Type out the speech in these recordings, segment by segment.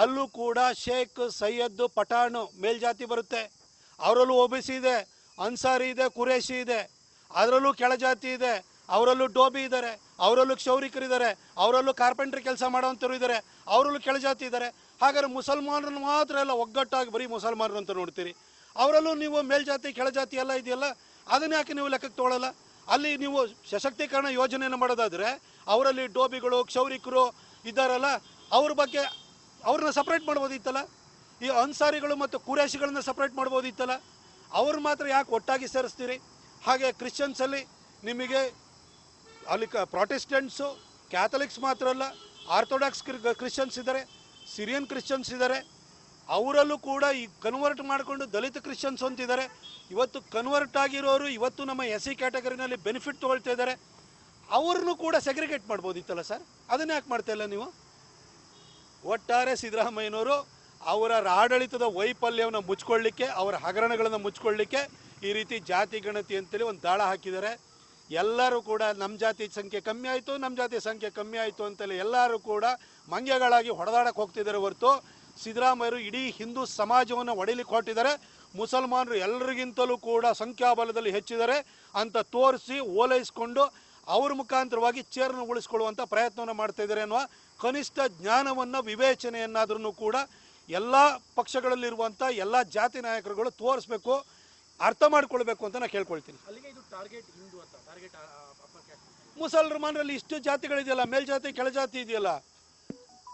ಅಲ್ಲೂ ಕೂಡ ಶೇಖ್ ಸೈಯದ್ ಪಠಾಣ್ ಮೇಲ್ಜಾತಿ ಬರುತ್ತೆ. ಅವರಲ್ಲೂ ಒಬಿಸಿ ಇದೆ, ಅನ್ಸಾರಿ ಇದೆ ಕುರೇಶಿ ಇದೆ. ಅದರಲ್ಲೂ ಕೆಳಜಾತಿ ಇದೆ, ಅವರಲ್ಲೂ ಡೋಬಿ ಇದ್ದಾರೆ, ಅವರಲ್ಲೂ ಕ್ಷೌರಿಕರಿದ್ದಾರೆ ಅವರಲ್ಲೂ ಕಾರ್ಪೆಂಟ್ರಿ ಕೆಲಸ ಮಾಡೋವಂಥವ್ರು ಇದ್ದಾರೆ, ಅವರಲ್ಲೂ ಕೆಳಜಾತಿ ಇದ್ದಾರೆ. ಹಾಗಾದ್ರೆ ಮುಸಲ್ಮಾನರು ಮಾತ್ರ ಎಲ್ಲ ಒಗ್ಗಟ್ಟಾಗಿ ಬರೀ ಮುಸಲ್ಮಾನರು ಅಂತ ನೋಡ್ತೀರಿ. ಅವರಲ್ಲೂ ನೀವು ಮೇಲ್ಜಾತಿ, ಕೆಳಜಾತಿ ಎಲ್ಲ ಇದೆಯಲ್ಲ, ಅದನ್ನ ಯಾಕೆ ನೀವು ಲೆಕ್ಕಕ್ಕೆ ತೊಗೊಳಲ್ಲ? ಅಲ್ಲಿ ನೀವು ಸಶಕ್ತೀಕರಣ ಯೋಜನೆಯನ್ನು ಮಾಡೋದಾದರೆ, ಅವರಲ್ಲಿ ಡೋಬಿಗಳು, ಕ್ಷೌರಿಕರು ಇದ್ದಾರಲ್ಲ, ಅವ್ರ ಬಗ್ಗೆ ಅವ್ರನ್ನ ಸಪ್ರೇಟ್ ಮಾಡ್ಬೋದಿತ್ತಲ್ಲ? ಈ ಅನ್ಸಾರಿಗಳು ಮತ್ತು ಕುರೇಶಿಗಳನ್ನ ಸಪ್ರೇಟ್ ಮಾಡ್ಬೋದಿತ್ತಲ್ಲ? ಅವ್ರು ಮಾತ್ರ ಯಾಕೆ ಒಟ್ಟಾಗಿ ಸೇರಿಸ್ತೀರಿ? ಹಾಗೆ ಕ್ರಿಶ್ಚಿಯನ್ಸಲ್ಲಿ ನಿಮಗೆ ಅಲ್ಲಿ ಕ ಪ್ರಾಟೆಸ್ಟೆಂಟ್ಸು ಕ್ಯಾಥಲಿಕ್ಸ್ ಮಾತ್ರ ಅಲ್ಲ ಆರ್ಥೋಡಾಕ್ಸ್ ಕ್ರಿಶ್ಚಿಯನ್ಸ್ ಇದ್ದಾರೆ ಸಿರಿಯನ್ ಕ್ರಿಶ್ಚಿಯನ್ಸ್ ಇದ್ದಾರೆ. ಅವರಲ್ಲೂ ಕೂಡ ಈ ಕನ್ವರ್ಟ್ ಮಾಡಿಕೊಂಡು ದಲಿತ ಕ್ರಿಶ್ಚಿಯನ್ಸ್ ಅಂತಿದ್ದಾರೆ. ಇವತ್ತು ಕನ್ವರ್ಟ್ ಆಗಿರೋರು ಇವತ್ತು ನಮ್ಮ ಎಸ್ ಸಿ ಕ್ಯಾಟಗರಿನಲ್ಲಿ ಬೆನಿಫಿಟ್ ತೊಗೊಳ್ತಾ ಇದ್ದಾರೆ. ಅವ್ರನ್ನೂ ಕೂಡ ಸೆಗ್ರಿಗೇಟ್ ಮಾಡ್ಬೋದಿತ್ತಲ್ಲ ಸರ್ ಅದನ್ನ ಯಾಕೆ ಮಾಡ್ತಾ ಇಲ್ಲ ನೀವು? ಒಟ್ಟಾರೆ ಸಿದ್ದರಾಮಯ್ಯನವರು ಅವರ ಆಡಳಿತದ ವೈಫಲ್ಯವನ್ನು ಮುಚ್ಕೊಳ್ಳಿಕ್ಕೆ, ಅವರ ಹಗರಣಗಳನ್ನು ಮುಚ್ಕೊಳ್ಳಿಕ್ಕೆ ಈ ರೀತಿ ಜಾತಿ ಗಣತಿ ಅಂತೇಳಿ ಒಂದು ದಾಳ ಹಾಕಿದ್ದಾರೆ. ಎಲ್ಲರೂ ಕೂಡ ನಮ್ಮ ಜಾತಿ ಸಂಖ್ಯೆ ಕಮ್ಮಿ ಆಯಿತು ನಮ್ಮ ಜಾತಿ ಸಂಖ್ಯೆ ಕಮ್ಮಿ ಆಯಿತು ಅಂತೇಳಿ ಎಲ್ಲರೂ ಕೂಡ ಮಂಗ್ಯಗಳಾಗಿ ಹೊಡೆದಾಡಕ್ಕೆ ಹೋಗ್ತಿದ್ದಾರೆ ಹೊರತು ಸಿದ್ದರಾಮಯ್ಯರು ಇಡೀ ಹಿಂದೂ ಸಮಾಜವನ್ನು ಒಡಿಲಿಕ್ಕೆ ಹೊರಟಿದ್ದಾರೆ. ಮುಸಲ್ಮಾನರು ಎಲ್ಲರಿಗಿಂತಲೂ ಕೂಡ ಸಂಖ್ಯಾಬಲದಲ್ಲಿ ಹೆಚ್ಚಿದ್ದಾರೆ ಅಂತ ತೋರಿಸಿ ಓಲೈಸ್ಕೊಂಡು ಅವ್ರ ಮುಖಾಂತರವಾಗಿ ಚೇರನ್ನು ಉಳಿಸ್ಕೊಳ್ಳುವಂಥ ಪ್ರಯತ್ನವನ್ನು ಮಾಡ್ತಾ ಇದ್ದಾರೆ ಅನ್ನುವ ಕನಿಷ್ಠ ಜ್ಞಾನವನ್ನು ವಿವೇಚನೆಯನ್ನಾದ್ರೂ ಕೂಡ ಎಲ್ಲ ಪಕ್ಷಗಳಲ್ಲಿರುವಂಥ ಎಲ್ಲ ಜಾತಿ ನಾಯಕರುಗಳು ತೋರಿಸ್ಬೇಕು ಅರ್ಥ ಮಾಡ್ಕೊಳ್ಬೇಕು ಅಂತ ನಾನು ಕೇಳ್ಕೊಳ್ತೀನಿ. ಮುಸಲ್ಮಾನರಲ್ಲಿ ಇಷ್ಟು ಜಾತಿಗಳಿದೆಯಲ್ಲ ಮೇಲ್ಜಾತಿ ಕೆಳಜಾತಿ ಇದೆಯಲ್ಲ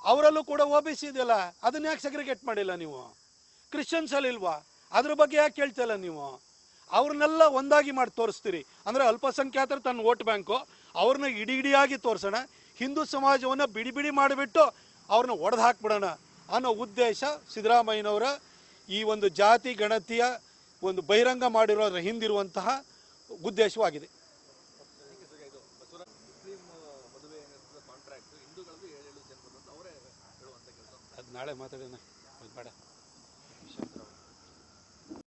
ಅವರಲ್ಲೂ ಕೂಡ ಒ ಬಿ ಸಿ ಇದೆಯಲ್ಲ ಅದನ್ನ ಯಾಕೆ ಸೆಗ್ರಿಗೇಟ್ ಮಾಡಿಲ್ಲ ನೀವು? ಕ್ರಿಶ್ಚಿಯನ್ಸ್ ಅಲ್ಲಿ ಇಲ್ವಾ ಅದ್ರ ಬಗ್ಗೆ ಯಾಕೆ ಕೇಳ್ತಾ ಇಲ್ಲ ನೀವು? ಅವ್ರನ್ನೆಲ್ಲ ಒಂದಾಗಿ ಮಾಡಿ ತೋರಿಸ್ತೀರಿ. ಅಂದ್ರೆ ಅಲ್ಪಸಂಖ್ಯಾತರು ತನ್ನ ವೋಟ್ ಬ್ಯಾಂಕು, ಅವ್ರನ್ನ ಇಡಿ ಇಡಿಯಾಗಿ ತೋರಿಸೋಣ, ಹಿಂದೂ ಸಮಾಜವನ್ನು ಬಿಡಿ ಬಿಡಿ ಮಾಡಿಬಿಟ್ಟು ಅವ್ರನ್ನ ಒಡೆದು ಹಾಕ್ಬಿಡೋಣ ಅನ್ನೋ ಉದ್ದೇಶ ಸಿದ್ದರಾಮಯ್ಯನವರ ಈ ಒಂದು ಜಾತಿ ಗಣತಿಯ ಒಂದು ಬಹಿರಂಗ ಮಾಡಿರೋದ್ರ ಹಿಂದಿರುವಂತಹ ಉದ್ದೇಶವಾಗಿದೆ. ಅದು ನಾಳೆ ಮಾತಾಡೋಣ.